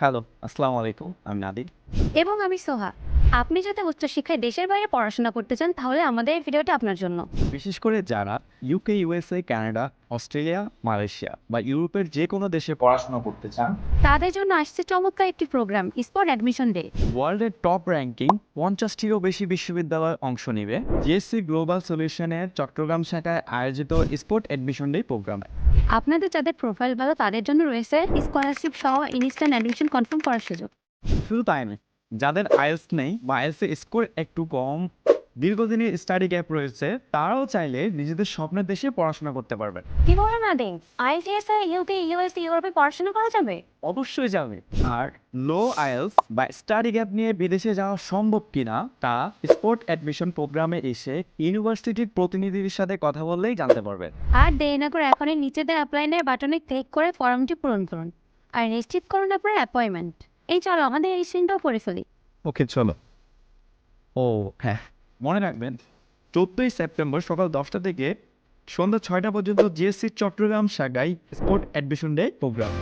Hello আসসালামু আলাইকুম আমি নাদির এবং আমি সোহা। আপনি যদি উচ্চশিক্ষায় দেশের বাইরে পড়াশোনা করতে চান তাহলে আমাদের এই ভিডিওটা আপনার জন্য। বিশেষ করে যারা UK USA Canada Australia Malaysia বা ইউরোপের যে কোনো দেশে পড়াশোনা করতে চান তাদের জন্য আসছে চমৎকার একটি প্রোগ্রাম স্পট অ্যাডমিশন ডে ওয়ার্ল্ডের টপ র্যাঙ্কিং পঞ্চাশটিরও বেশি বিশ্ববিদ্যালয় অংশ নেবে। জিএসসি গ্লোবাল সলিউশনের চট্টগ্রাম শাখায় আয়োজিত স্পোর্ট অ্যাডমিশন ডে প্রোগ্রামে। আপনাদের যাদের প্রোফাইল ভালো, তাদের জন্য রয়েছে স্কলারশিপ সহ ইনস্ট্যান্ট অ্যাডমিশন কনফার্ম করার সুযোগ। শুধু তাই নয়, যাদের আইএলস নেই বা আইএলসে স্কোর একটু কম দীর্ঘদিনের স্টাডি গ্যাপ রয়েছে তারাও চাইলে নিজেদের স্বপ্নের দেশে পড়াশোনা করতে পারবেন। কি বলেন আদিন আইসিএস ইউকে ইউএস ইউরোপে পড়াশোনা করা যাবে? অবশ্যই যাবে। আর লো আইএলস বা স্টাডি গ্যাপ নিয়ে বিদেশে যাওয়া সম্ভব কিনা তা স্পোর্ট অ্যাডমিশন প্রোগ্রামে এসে ইউনিভার্সিটির প্রতিনিধির সাথে কথা বললেই জানতে পারবেন। আর দেরি না করে এখনই নিচেদের অ্যাপ্লাইনের বাটনে ক্লিক করে ফর্মটি পূরণ করুন। আর নিশ্চিত করুন আপনার অ্যাপয়েন্টমেন্ট এই চলো আমাদের এই সিনটাও পড়ে ফেলি। ওকে চলো। ও হ্যাঁ। মনে রাখবেন, চোদ্দোই সেপ্টেম্বর সকাল দশটা থেকে সন্ধ্যা ছয়টা পর্যন্ত জিএসসি চট্টগ্রাম শাখায় স্পোর্ট অ্যাডমিশন ডে প্রোগ্রাম